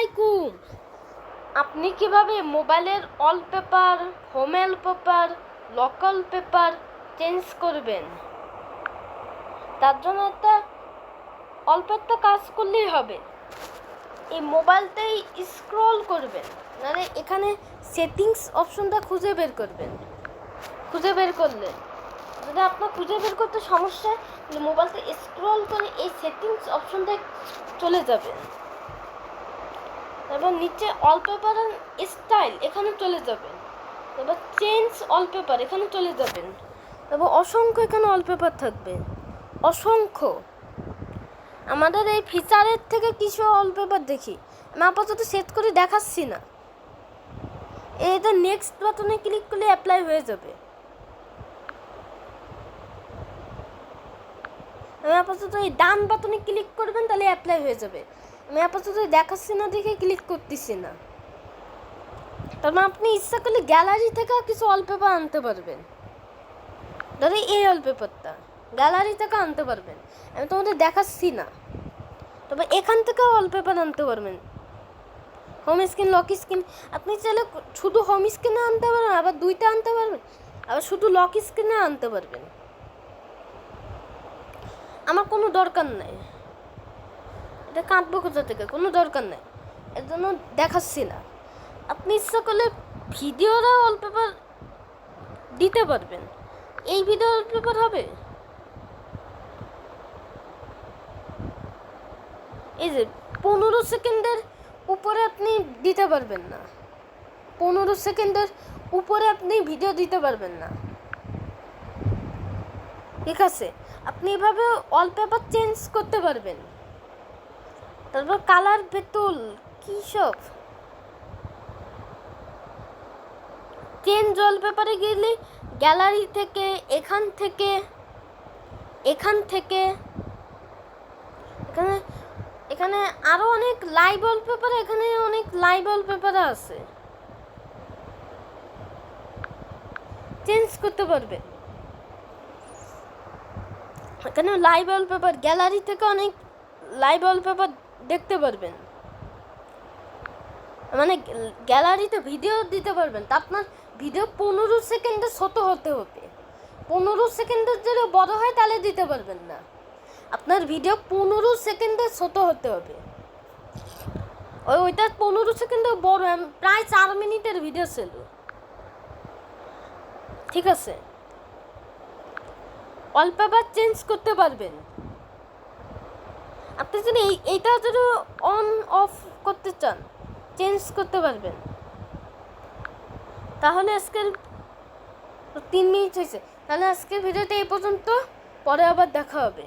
আলাইকুম। আপনি কীভাবে মোবাইলের অল পেপার হোমেল পেপার, লোকাল পেপার চেঞ্জ করবেন? তার জন্য একটা অল্প একটা কাজ করলেই হবে। এই মোবাইলটাই স্ক্রল করবেন মানে এখানে সেটিংস অপশনটা খুঁজে বের করবেন। খুঁজে বের করলে। যদি আপনার খুঁজে বের করতে সমস্যা মোবাইলটা স্ক্রল করে এই সেটিংস অপশনটায় চলে যাবেন। তারপর নিচে অল পেপার স্টাইল এখানে চলে যাবেন। তারপর চেঞ্জ অল পেপার এখানে চলে যাবেন। তারপর অসংখ্য এখানে অল পেপার থাকবে। অসংখ্য। আমাদের এই ফিচারের থেকে কিছু অল পেপার দেখি। আমি আপাতত সেট করে দেখাচ্ছি না। এটা নেক্সট বাটনে ক্লিক করলে অ্যাপ্লাই হয়ে যাবে। আমি আপাতত এই ডান বাটনে ক্লিক করবেন, তাহলে অ্যাপ্লাই হয়ে যাবে। আমি আপাতত দেখাচ্ছি না, দেখে ক্লিক করতেছি না। তার মানে আপনি ইচ্ছা করলে গ্যালারি থেকেও কিছু ওয়ালপেপার আনতে পারবেন। ধরো এই ওয়ালপেপারটা গ্যালারি থেকে আনতে পারবেন। আমি তোমাদের দেখাচ্ছি না। তবে এখান থেকেও ওয়ালপেপার আনতে পারবেন। হোম স্ক্রিন লক স্ক্রিন আপনি চাইলে শুধু হোম স্ক্রিনে আনতে পারবেন, আবার দুইটা আনতে পারবেন, আবার শুধু লক স্ক্রিনে আনতে পারবেন। আমার কোনো দরকার নাই। এটা কাঁদবো কোথা থেকে? কোনো দরকার নেই। এর জন্য দেখাচ্ছি না। আপনি ইচ্ছা করলে ভিডিওরা ওয়ালপেপার দিতে পারবেন। এই ভিডিও ওয়ালপেপার হবে? এই যে, পনেরো সেকেন্ডের উপরে আপনি দিতে পারবেন না। পনেরো সেকেন্ডের উপরে আপনি ভিডিও দিতে পারবেন না। ঠিক আছে? আপনি এভাবে ওয়ালপেপার চেঞ্জ করতে পারবেন। তারপর কালার ভেতুল, কী সব? চেঞ্জ ওয়ালপেপারে গেলে, গ্যালারি থেকে, এখান থেকে এখান থেকে। এখানে এখানে আরও অনেক লাইভ পেপার এখানে অনেক লাইভ ওয়ালপেপার আছে। চেঞ্জ করতে পারবে। এখানে লাইভ ওয়ালপেপার গ্যালারি থেকে অনেক লাইভ ওয়ালপেপার দেখতে পারবেন। মানে গ্যালারিতে ভিডিও দিতে পারবেন। তা আপনার ভিডিও পনেরো সেকেন্ডে ছোট হতে হবে। পনেরো সেকেন্ডের যদি বড় হয় তাহলে দিতে পারবেন না। আপনার ভিডিও পনেরো সেকেন্ডে ছোট হতে হবে। ওই ওইটা পনেরো সেকেন্ডে বড় প্রায় চার মিনিটের ভিডিও ছিল। ঠিক আছে? ওয়ালপেপার চেঞ্জ করতে পারবেন। আপনি যদি এই এইটা যদি অন অফ করতে চান চেঞ্জ করতে পারবেন। তাহলে আজকের তিন মিনিট হয়েছে। তাহলে আজকের ভিডিওটা এই পর্যন্ত, পরে আবার দেখা হবে।